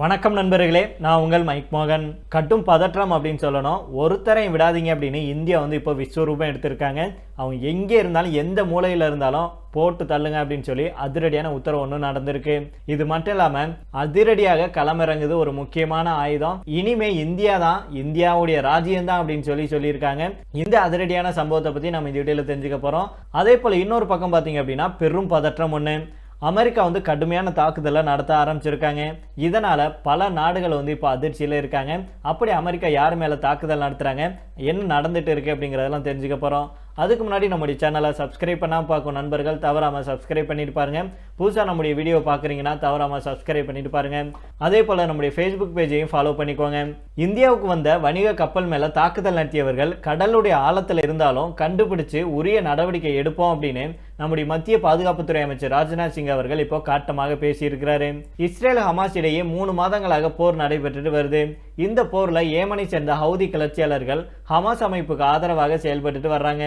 வணக்கம் நண்பர்களே நான் உங்கள் மைக் மோகன். கட்டும் பதற்றம் அப்படின்னு சொல்லணும். ஒருத்தரையும் விடாதீங்க அப்படின்னு இந்தியா வந்து இப்போ விஸ்வரூபம் எடுத்திருக்காங்க. அவங்க எங்கே இருந்தாலும் எந்த மூலையில் இருந்தாலும் போட்டு தள்ளுங்க அப்படின்னு சொல்லி அதிரடியான உத்தரவு ஒன்று நடந்திருக்கு. இது மட்டும் இல்லாமல் அதிரடியாக களமிறங்குது ஒரு முக்கியமான ஆயுதம். இனிமே இந்தியா தான் இந்தியாவுடைய ராஜ்யம் தான் அப்படின்னு சொல்லி சொல்லியிருக்காங்க. இந்த அதிரடியான சம்பவத்தை பற்றி நம்ம இந்த வீடியோவில் தெரிஞ்சுக்க போகிறோம் அதே போல் இன்னொரு பக்கம் பார்த்தீங்க அப்படின்னா பெரும் பதற்றம் ஒன்று அமெரிக்கா வந்து கடுமையான தாக்குதலை நடத்த ஆரம்பிச்சிருக்காங்க. இதனால் பல நாடுகள் வந்து இப்போ அதிர்ச்சியில் இருக்காங்க. அப்படி அமெரிக்கா யார் மேலே தாக்குதல் நடத்துகிறாங்க என்ன நடந்துட்டு இருக்குது அப்படிங்கிறதெல்லாம் தெரிஞ்சுக்க போகிறோம் அதுக்கு முன்னாடி நம்முடைய சேனலை சப்ஸ்கிரைப் பண்ணால் பார்க்கும் நண்பர்கள் தவறாமல் சப்ஸ்கிரைப் பண்ணிட்டு பாருங்க. புதுசாக நம்முடைய வீடியோ பார்க்குறீங்கன்னா தவறாமல் சப்ஸ்கிரைப் பண்ணிட்டு பாருங்க. அதே போல் நம்முடைய ஃபேஸ்புக் பேஜையும் ஃபாலோ பண்ணிக்கோங்க. இந்தியாவுக்கு வந்த வணிக கப்பல் மேலே தாக்குதல் நடத்தியவர்கள் கடலுடைய ஆழத்தில் இருந்தாலும் கண்டுபிடிச்சு உரிய நடவடிக்கை எடுப்போம் அப்படின்னு நம்முடைய மத்திய பாதுகாப்புத்துறை அமைச்சர் ராஜ்நாத் சிங் அவர்கள் இப்போ காட்டமாக பேசியிருக்கிறாரு. இஸ்ரேல் ஹமாஸ் இடையே மூணு மாதங்களாக போர் நடைபெற்றுட்டு வருது. இந்த போர்ல ஏமனை சேர்ந்த ஹவுதி கிளர்ச்சியாளர்கள் ஹமாஸ் அமைப்புக்கு ஆதரவாக செயல்பட்டுட்டு வர்றாங்க.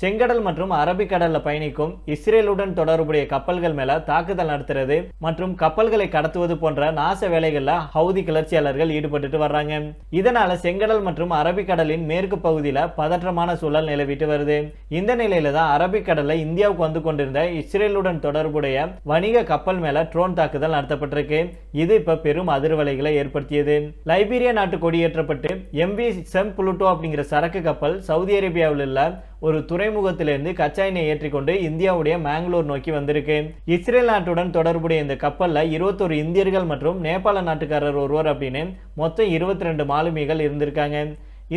செங்கடல் மற்றும் அரபிக்கடலில் பயணிக்கும் இஸ்ரேலுடன் தொடர்புடைய கப்பல்கள் மேல தாக்குதல் நடத்துறது மற்றும் கப்பல்களை கடத்துவது போன்ற நாச வேலைகளில் ஹவுதி கிளர்ச்சியாளர்கள் ஈடுபட்டுட்டு வர்றாங்க. இதனால செங்கடல் மற்றும் அரபிக்கடலின் மேற்கு பகுதியில் பதற்றமான சூழல் நிலவிட்டு வருது. இந்த நிலையில தான் அரபிக்கடலில் இந்தியாவுக்கு வந்து கொண்டிருந்த இஸ்ரேலுடன் தொடர்புடைய வணிக கப்பல் மேல ட்ரோன் தாக்குதல் நடத்தப்பட்டிருக்கு. இது இப்ப பெரும் அதிர்வலைகளை ஏற்படுத்தியது. லைபீரியா நாட்டு கொடியேற்றப்பட்டு எம்வி செம் புளுட்டோ அப்படிங்கிற சரக்கு கப்பல் சவுதி அரேபியாவில் உள்ள ஒரு துறைமுகத்திலிருந்து கச்சா எண்ணெய் ஏற்றிக்கொண்டு இந்தியாவுடைய மேங்களூர் நோக்கி வந்திருக்கு இஸ்ரேல் நாட்டுடன் தொடர்புடைய இந்த கப்பலில் இருபத்தொரு இந்தியர்கள் மற்றும் நேபாள நாட்டுக்காரர் ஒருவர் அப்படின்னு மொத்தம் இருபத்தி ரெண்டு மாலுமிகள் இருந்திருக்காங்க.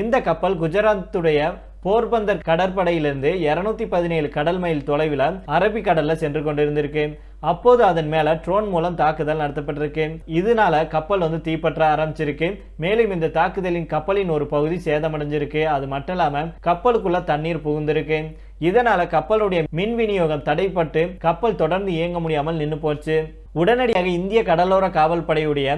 இந்த கப்பல் குஜராத்துடைய போர்பந்தர் கடற்படையிலிருந்து இருநூத்தி பதினேழு கடல் மைல் தொலைவில் அரபிக்கடலில் சென்று கொண்டிருந்திருக்கு அப்போது அதன் மேல ட்ரோன் மூலம் தாக்குதல் நடத்தப்பட்டிருக்கு இதனால கப்பல் வந்து தீப்பற்ற ஆரம்பிச்சிருக்கு. மேலும் இந்த தாக்குதலின் கப்பலின் ஒரு பகுதி சேதமடைஞ்சிருக்கு. அது மட்டும் இல்லாம கப்பலுக்குள்ள தண்ணீர் புகுந்திருக்கு. இதனால கப்பலுடைய மின் விநியோகம் தடைப்பட்டு கப்பல் தொடர்ந்து இயங்க முடியாமல் நின்று போச்சு. உடனடியாக இந்திய கடலோர காவல் படையுடைய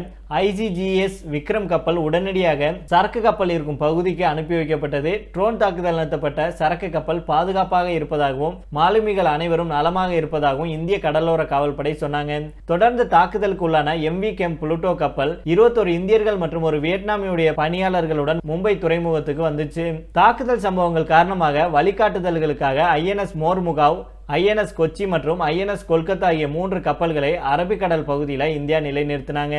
ஐஜிஜிஎஸ் விக்ரம் கப்பல் உடனடியாக சரக்கு கப்பல் இருக்கும் பகுதிக்கு அனுப்பி வைக்கப்பட்டது. ட்ரோன் தாக்குதல் நடத்தப்பட்ட சரக்கு கப்பல் பாதுகாப்பாக இருப்பதாகவும் மாலுமிகள் அனைவரும் நலமாக இருப்பதாகவும் இந்திய கடலோர காவல் படை சொன்னாங்க. தொடர்ந்து தாக்குதலுக்குள்ளான எம் எம்வி கேம் புளுட்டோ கப்பல் இருபத்தொரு இந்தியர்கள் மற்றும் ஒரு வியட்நாமியுடைய பணியாளர்களுடன் மும்பை துறைமுகத்துக்கு வந்துச்சு. தாக்குதல் சம்பவங்கள் காரணமாக வழிகாட்டுதல்களுக்காக ஐஎன்எஸ் மோர்முகாவ் ஐஎன்எஸ் கொச்சி மற்றும் ஐஎன்எஸ் கொல்கத்தா ஆகிய மூன்று கப்பல்களை அரபிக்கடல் பகுதியில் இந்தியா நிலைநிறுத்தினாங்க.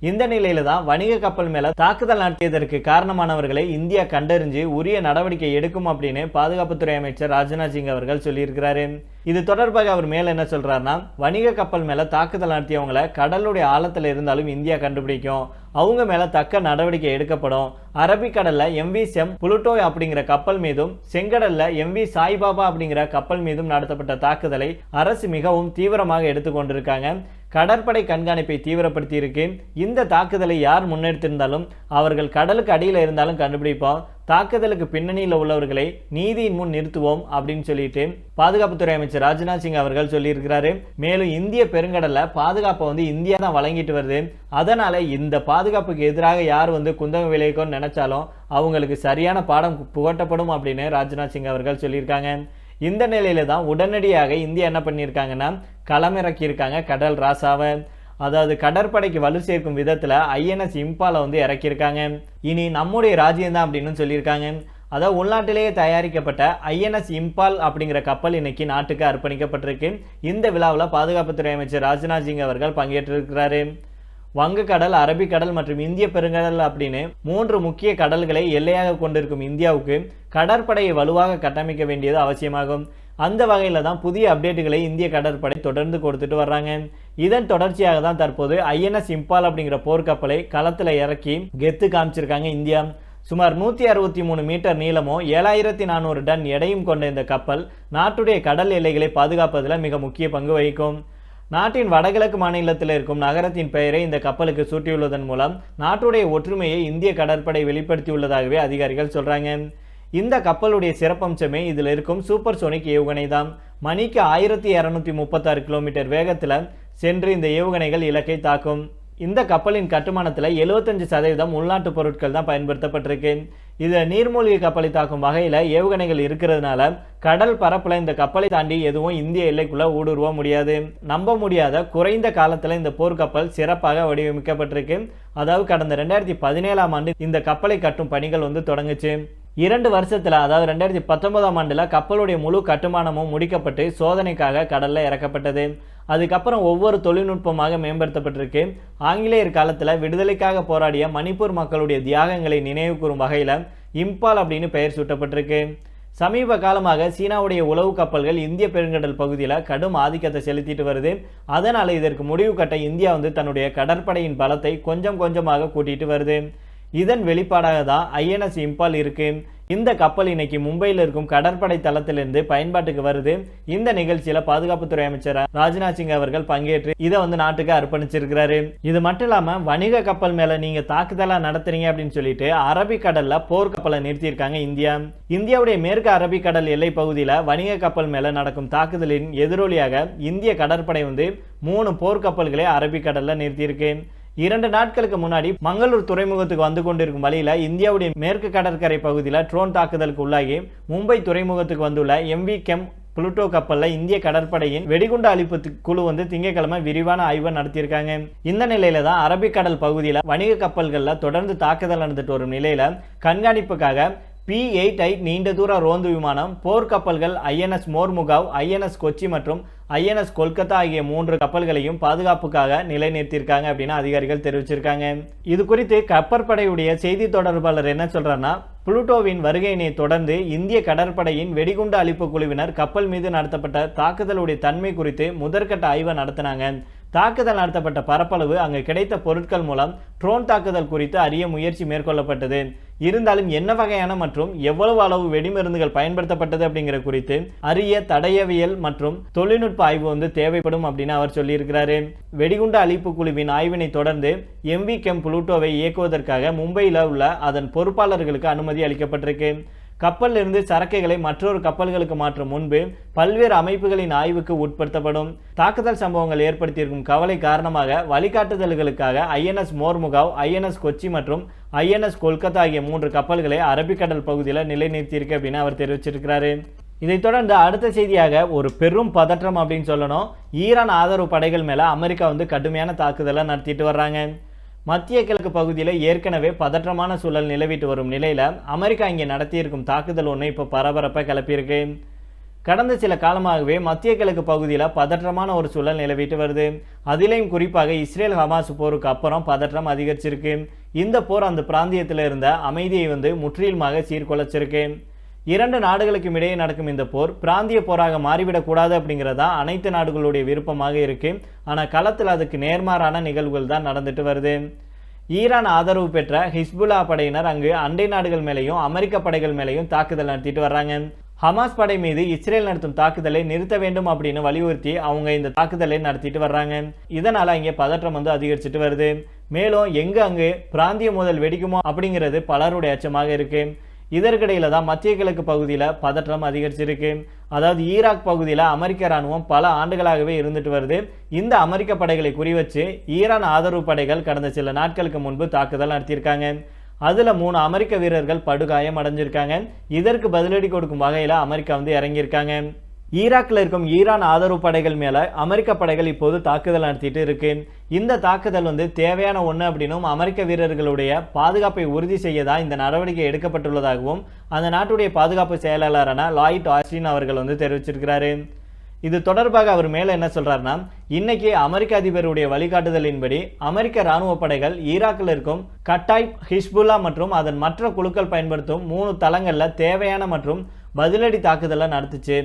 இந்த நிலையில தான் வணிக கப்பல் மேல தாக்குதல் நடத்தியதற்கு காரணமானவர்களை இந்தியா கண்டறிஞ்சு உரிய நடவடிக்கை எடுக்கும் அப்படின்னு பாதுகாப்புத்துறை அமைச்சர் ராஜ்நாத் சிங் அவர்கள் சொல்லியிருக்கிறாரு. இது தொடர்பாக அவர் மேல என்ன சொல்றாருன்னா வணிக கப்பல் மேல தாக்குதல் நடத்தியவங்களை கடலுடைய ஆழத்துல இருந்தாலும் இந்தியா கண்டுபிடிக்கும். அவங்க மேல தக்க நடவடிக்கை எடுக்கப்படும். அரபிக்கடல்ல எம்வி செம் புளுட்டோ அப்படிங்கிற கப்பல் மீதும் செங்கடல்ல எம்வி சாய்பாபா அப்படிங்கிற கப்பல் மீதும் நடத்தப்பட்ட தாக்குதலை அரசு மிகவும் தீவிரமாக எடுத்துக்கொண்டிருக்காங்க. கடற்படை கண்காணிப்பை தீவிரப்படுத்தியிருக்கு இந்த தாக்குதலை யார் முன்னெடுத்திருந்தாலும் அவர்கள் கடலுக்கு அடியில் இருந்தாலும் கண்டுபிடிப்போம் தாக்குதலுக்கு பின்னணியில் உள்ளவர்களை நீதியின் முன் நிறுத்துவோம் அப்படின்னு சொல்லிட்டு பாதுகாப்புத்துறை அமைச்சர் ராஜ்நாத் சிங் அவர்கள் சொல்லியிருக்கிறாரு. மேலும் இந்திய பெருங்கடலை பாதுகாப்பை வந்து இந்தியா தான் வழங்கிட்டு வருது. அதனால இந்த பாதுகாப்புக்கு எதிராக யார் வந்து குந்தகம் விளைவிக்கணும்னு நினைச்சாலும் அவங்களுக்கு சரியான பாடம் புகட்டப்படும் அப்படின்னு ராஜ்நாத் சிங் அவர்கள் சொல்லியிருக்காங்க. இந்த நிலையில தான் உடனடியாக இந்தியா என்ன பண்ணியிருக்காங்கன்னா களமிறக்கியிருக்காங்க கடல் ராசாவை. அதாவது கடற்படைக்கு வலு சேர்க்கும் விதத்தில் ஐஎன்எஸ் இம்பாலை வந்து இறக்கியிருக்காங்க. இனி நம்முடைய ராஜ்யம் தான் அப்படின்னு சொல்லியிருக்காங்க. அதாவது உள்நாட்டிலேயே தயாரிக்கப்பட்ட ஐஎன்எஸ் இம்பால் அப்படிங்கிற கப்பல் இன்னைக்கு நாட்டுக்கு அர்ப்பணிக்கப்பட்டிருக்கு. இந்த விழாவில் பாதுகாப்புத்துறை அமைச்சர் ராஜ்நாத் சிங் அவர்கள் பங்கேற்றிருக்கிறாரு. வங்கக்கடல் அரபிக்கடல் மற்றும் இந்திய பெருங்கடல் அப்படின்னு மூன்று முக்கிய கடல்களை எல்லையாக கொண்டிருக்கும் இந்தியாவுக்கு கடற்படையை வலுவாக கட்டமைக்க வேண்டியது அவசியமாகும். அந்த வகையில் தான் புதிய அப்டேட்டுகளை இந்திய கடற்படை தொடர்ந்து கொடுத்துட்டு வர்றாங்க. இதன் தொடர்ச்சியாக தான் தற்போது ஐஎன்எஸ் இம்பால் அப்படிங்கிற போர்க்கப்பலை களத்தில் இறக்கி கெத்து காமிச்சிருக்காங்க இந்தியா. சுமார் நூற்றி அறுபத்தி மூணு மீட்டர் நீளமும் ஏழாயிரத்தி நானூறு டன் எடையும் கொண்ட இந்த கப்பல் நாட்டுடைய கடல் எல்லைகளை பாதுகாப்பதில் மிக முக்கிய பங்கு வகிக்கும். நாட்டின் வடகிழக்கு மாநிலத்தில் இருக்கும் நகரத்தின் பெயரை இந்த கப்பலுக்கு சூட்டியுள்ளதன் மூலம் நாட்டுடைய ஒற்றுமையை இந்திய கடற்படை வெளிப்படுத்தியுள்ளதாகவே அதிகாரிகள் சொல்றாங்க. இந்த கப்பலுடைய சிறப்பம்சமே இதில் இருக்கும் சூப்பர் சோனிக் ஏவுகணை தான் மணிக்கு ஆயிரத்தி இரநூத்தி முப்பத்தாறு கிலோமீட்டர் வேகத்தில் சென்று இந்த ஏவுகணைகள் இலக்கை தாக்கும். இந்த கப்பலின் கட்டுமானத்தில் 75% சதவீதம் உள்நாட்டு பொருட்கள் தான் பயன்படுத்தப்பட்டிருக்கு. இதில் நீர்மூழ்கி கப்பலை தாக்கும் வகையில் ஏவுகணைகள் இருக்கிறதுனால கடல் பரப்பில் இந்த கப்பலை தாண்டி எதுவும் இந்திய எல்லைக்குள்ளே ஊடுருவ முடியாது. நம்ப முடியாத குறைந்த காலத்தில் இந்த போர்க்கப்பல் சிறப்பாக வடிவமைக்கப்பட்டிருக்கு. அதாவது கடந்த ரெண்டாயிரத்தி பதினேழாம் ஆண்டு இந்த கப்பலை கட்டும் பணிகள் வந்து தொடங்குச்சு. இரண்டு வருஷத்தில் அதாவது ரெண்டாயிரத்தி பத்தொன்பதாம் ஆண்டில் கப்பலுடைய முழு கட்டுமானமும் முடிக்கப்பட்டு சோதனைக்காக கடலில் இறக்கப்பட்டது. அதுக்கப்புறம் ஒவ்வொரு தொழில்நுட்பமாக மேம்படுத்தப்பட்டிருக்கு. ஆங்கிலேயர் காலத்தில் விடுதலைக்காக போராடிய மணிப்பூர் மக்களுடைய தியாகங்களை நினைவு கூறும் வகையில் இம்பால் அப்படின்னு பெயர் சூட்டப்பட்டிருக்கு. சமீப காலமாக சீனாவுடைய உளவு கப்பல்கள் இந்திய பெருங்கடல் பகுதியில் கடும் ஆதிக்கத்தை செலுத்திட்டு வருது. அதனால் இதற்கு முடிவு கட்ட இந்தியா வந்து தன்னுடைய கடற்படையின் பலத்தை கொஞ்சம் கொஞ்சமாக கூட்டிட்டு வருது. இதன் வெளிப்பாடாக தான் ஐஎன்எஸ் இம்பால் இருக்கு. இந்த கப்பல் இன்னைக்கு மும்பையில் இருக்கும் கடற்படை தளத்திலிருந்து பயன்பாட்டுக்கு வருது. இந்த நிகழ்ச்சியில பாதுகாப்புத்துறை அமைச்சர் ராஜ்நாத் சிங் அவர்கள் பங்கேற்று இதை வந்து நாட்டுக்கு அர்ப்பணிச்சிருக்கிறாரு. இது மட்டும் இல்லாம வணிக கப்பல் மேல நீங்க தாக்குதலா நடத்துறீங்க அப்படின்னு சொல்லிட்டு அரபிக்கடல்ல போர்க்கப்பலை நிறுத்தியிருக்காங்க இந்தியா. இந்தியாவுடைய மேற்கு அரபிக்கடல் எல்லை பகுதியில வணிக கப்பல் மேல நடக்கும் தாக்குதலின் எதிரொலியாக இந்திய கடற்படை வந்து மூணு போர்க்கப்பல்களை அரபிக்கடல்ல நிறுத்தியிருக்கு. இரண்டு நாட்களுக்கு முன்னாடி மங்களூர் துறைமுகத்துக்கு வந்து கொண்டிருக்கும் வழியில் இந்தியாவுடைய மேற்கு கடற்கரை பகுதியில் ட்ரோன் தாக்குதலுக்கு உள்ளாகி மும்பை துறைமுகத்துக்கு வந்துள்ள எம்வி கெம் புளுட்டோ கப்பலில் இந்திய கடற்படையின் வெடிகுண்டு அழிப்பு குழு வந்து திங்கட்கிழமை விரிவான ஆய்வு நடத்தியிருக்காங்க. இந்த நிலையில தான் அரபிக்கடல் பகுதியில் வணிக கப்பல்களில் தொடர்ந்து தாக்குதல் நடந்துட்டு வரும் நிலையில கண்காணிப்புக்காக பி எயிட் ஐ நீண்ட தூர ரோந்து விமானம் போர்க்கப்பல்கள் ஐஎன்எஸ் மோர்முகாவ் ஐஎன்எஸ் கொச்சி மற்றும் ஐஎன்எஸ் கொல்கத்தா ஆகிய மூன்று கப்பல்களையும் பாதுகாப்புக்காக நிலைநிறுத்தியிருக்காங்க அப்படின்னு அதிகாரிகள் தெரிவிச்சிருக்காங்க. இது குறித்து கப்பற்படையுடைய செய்தி தொடர்பாளர் என்ன சொல்றாருன்னா புளூட்டோவின் வருகையினை தொடர்ந்து இந்திய கடற்படையின் வெடிகுண்டு அழிப்பு குழுவினர் கப்பல் மீது நடத்தப்பட்ட தாக்குதலுடைய தன்மை குறித்து முதற்கட்ட ஆய்வை நடத்தினாங்க. தாக்குதல் நடத்தப்பட்ட பரப்பளவு அங்கு கிடைத்த பொருட்கள் மூலம் ட்ரோன் தாக்குதல் குறித்து அறிய முயற்சி மேற்கொள்ளப்பட்டது. இருந்தாலும் என்ன வகையான மற்றும் எவ்வளவு அளவு வெடிமருந்துகள் பயன்படுத்தப்பட்டது அப்படிங்கிற குறித்து அரிய தடயவியல் மற்றும் தொழில்நுட்ப ஆய்வு வந்து தேவைப்படும் அப்படின்னு அவர் சொல்லியிருக்கிறாரு. வெடிகுண்டு அழிப்பு குழுவின் ஆய்வினை தொடர்ந்து எம்வி கெம் புளூட்டோவை இயக்குவதற்காக மும்பையில் உள்ள அதன் பொறுப்பாளர்களுக்கு அனுமதி அளிக்கப்பட்டிருக்கு. கப்பலில் இருந்து சரக்குகளை மற்றொரு கப்பல்களுக்கு மாற்றும் முன்பு பல்வேறு அமைப்புகளின் ஆய்வுக்கு உட்படுத்தப்படும். தாக்குதல் சம்பவங்கள் ஏற்படுத்தியிருக்கும் கவலை காரணமாக வழிகாட்டுதல்களுக்காக ஐஎன்எஸ் மோர்முகாவ் ஐஎன்எஸ் கொச்சி மற்றும் ஐஎன்எஸ் கொல்கத்தா ஆகிய மூன்று கப்பல்களை அரபிக்கடல் பகுதியில் நிலைநிறுத்தியிருக்கு அப்படின்னு அவர் தெரிவிச்சிருக்கிறாரு. இதைத் தொடர்ந்து அடுத்த செய்தியாக ஒரு பெரும் பதற்றம் அப்படின்னு சொல்லணும். ஈரான் ஆதரவு படைகள் மேலே அமெரிக்கா வந்து கடுமையான தாக்குதலை நடத்திட்டு வர்றாங்க. மத்திய கிழக்கு பகுதியில் ஏற்கனவே பதற்றமான சூழல் நிலவிட்டு வரும் நிலையில் அமெரிக்கா இங்கே நடத்தியிருக்கும் தாக்குதல் ஒன்று இப்போ பரபரப்பாக கிளப்பியிருக்கு. கடந்த சில காலமாகவே மத்திய கிழக்கு பகுதியில் பதற்றமான ஒரு சூழல் நிலவிட்டு வருது. அதிலையும் குறிப்பாக இஸ்ரேல் ஹமாஸ் போருக்கு அப்புறம் பதற்றம் அதிகரிச்சிருக்கு. இந்த போர் அந்த பிராந்தியத்தில் இருந்த அமைதியை வந்து முற்றிலுமாக சீர்குலைச்சிருக்கு. இரண்டு நாடுகளுக்கும் இடையே நடக்கும் இந்த போர் பிராந்திய போராக மாறிவிடக்கூடாது அப்படிங்கிறதா அனைத்து நாடுகளுடைய விருப்பமாக இருக்கு. ஆனால் களத்தில் அதுக்கு நேர்மாறான நிகழ்வுகள் தான் நடந்துட்டு வருது. ஈரான் ஆதரவு பெற்ற ஹிஸ்புல்லா படையினர் அங்கு அண்டை நாடுகள் மேலேயும் அமெரிக்க படைகள் மேலேயும் தாக்குதல் நடத்திட்டு வர்றாங்க. ஹமாஸ் படை மீது இஸ்ரேல் நடத்தும் தாக்குதலை நிறுத்த வேண்டும் அப்படின்னு வலியுறுத்தி அவங்க இந்த தாக்குதலை நடத்திட்டு வர்றாங்க. இதனால் இங்கே பதற்றம் வந்து அதிகரிச்சுட்டு வருது. மேலும் எங்கே அங்கு பிராந்திய மோதல் வெடிக்குமோ அப்படிங்கிறது பலருடைய அச்சமாக இருக்குது இதற்கிடையில் தான் மத்திய கிழக்கு பகுதியில் பதற்றம் அதிகரிச்சிருக்கு. அதாவது ஈராக் பகுதியில் அமெரிக்க ராணுவம் பல ஆண்டுகளாகவே இருந்துட்டு வருது. இந்த அமெரிக்க படைகளை குறிவச்சு ஈரான் ஆதரவு படைகள் கடந்த சில நாட்களுக்கு முன்பு தாக்குதல் நடத்தியிருக்காங்க. அதில் மூணு அமெரிக்க வீரர்கள் படுகாயம் அடைஞ்சிருக்காங்க. இதற்கு பதிலடி கொடுக்கும் வகையில் அமெரிக்கா வந்து இறங்கியிருக்காங்க. ஈராக்கில் இருக்கும் ஈரான் ஆதரவு படைகள் மேலே அமெரிக்க படைகள் இப்போது தாக்குதல் நடத்திட்டு இருக்கு. இந்த தாக்குதல் வந்து தேவையான ஒன்று அப்படின்னும் அமெரிக்க வீரர்களுடைய பாதுகாப்பை உறுதி செய்ய தான் இந்த நடவடிக்கை எடுக்கப்பட்டுள்ளதாகவும் அந்த நாட்டுடைய பாதுகாப்பு செயலாளரான லாயிட் ஆஸ்டின் அவர்கள் வந்து தெரிவிச்சிருக்கிறாரு. இது தொடர்பாக அவர் மேலே என்ன சொல்கிறாருன்னா இன்னைக்கு அமெரிக்க அதிபருடைய வழிகாட்டுதலின்படி அமெரிக்க ராணுவ படைகள் ஈராக்கில் இருக்கும் கட்டாய் ஹிஸ்புல்லா மற்றும் அதன் மற்ற குழுக்கள் பயன்படுத்தும் மூணு தளங்களில் தேவையான மற்றும் பதிலடி தாக்குதலை நடத்துச்சு.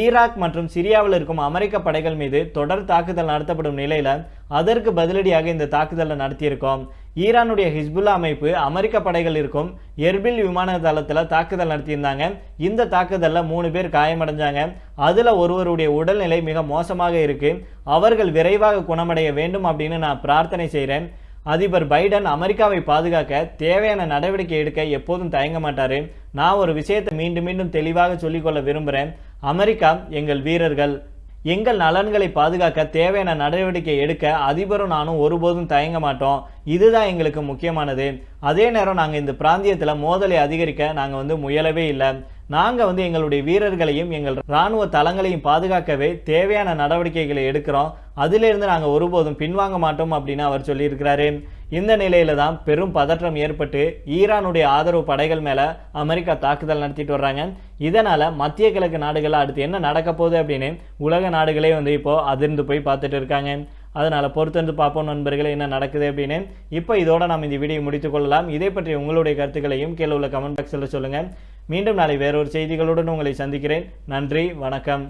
ஈராக் மற்றும் சிரியாவில் இருக்கும் அமெரிக்க படைகள் மீது தொடர் தாக்குதல் நடத்தப்படும் நிலையில் அதற்கு பதிலடியாக இந்த தாக்குதலை நடத்தியிருக்கோம். ஈரானுடைய ஹிஸ்புல்லா அமைப்பு அமெரிக்க படைகள் இருக்கும் எர்பில் விமான தளத்தில் தாக்குதல் நடத்தியிருந்தாங்க. இந்த தாக்குதலில் மூணு பேர் காயமடைஞ்சாங்க. அதில் ஒருவருடைய உடல்நிலை மிக மோசமாக இருக்கு. அவர்கள் விரைவாக குணமடைய வேண்டும் அப்படின்னு நான் பிரார்த்தனை செய்கிறேன் அதிபர் பைடன் அமெரிக்காவை பாதுகாக்க தேவையான நடவடிக்கை எடுக்க எப்போதும் தயங்க மாட்டார். நான் ஒரு விஷயத்தை மீண்டும் மீண்டும் தெளிவாக சொல்லிக்கொள்ள விரும்புகிறேன் அமெரிக்கா எங்கள் வீரர்கள். எங்கள் நலன்களை பாதுகாக்க தேவையான நடவடிக்கை எடுக்க அதிபரும் நானும் ஒருபோதும் தயங்க மாட்டோம். இதுதான் எங்களுக்கு முக்கியமானது. அதே நேரம் நாங்கள் இந்த பிராந்தியத்தில் மோதலை அதிகரிக்க நாங்கள் வந்து முயலவே இல்லை. நாங்கள் வந்து எங்களுடைய வீரர்களையும் எங்கள் இராணுவ தளங்களையும் பாதுகாக்கவே தேவையான நடவடிக்கைகளை எடுக்கிறோம். அதிலிருந்து நாங்கள் ஒருபோதும் பின்வாங்க மாட்டோம் அப்படின்னு அவர் சொல்லியிருக்கிறாரு. இந்த நிலையில தான் பெரும் பதற்றம் ஏற்பட்டு ஈரானுடைய ஆதரவு படைகள் மேலே அமெரிக்கா தாக்குதல் நடத்திட்டு வர்றாங்க. இதனால் மத்திய கிழக்கு நாடுகள் அடுத்து என்ன நடக்க போகுது அப்படின்னு உலக நாடுகளே வந்து இப்போது அதிர்ந்து போய் பார்த்துட்டு இருக்காங்க. அதனால் பொறுத்திருந்து பார்ப்போம் நண்பர்களே என்ன நடக்குது அப்படின்னு. இப்போ இதோட நாம் இந்த வீடியோ முடித்துக்கொள்ளலாம் இதை பற்றி உங்களுடைய கருத்துக்களையும் கீழே உள்ள கமெண்ட் பாக்ஸில் சொல்லுங்கள் மீண்டும் நாளை வேறொரு செய்திகளுடன் உங்களை சந்திக்கிறேன். நன்றி வணக்கம்.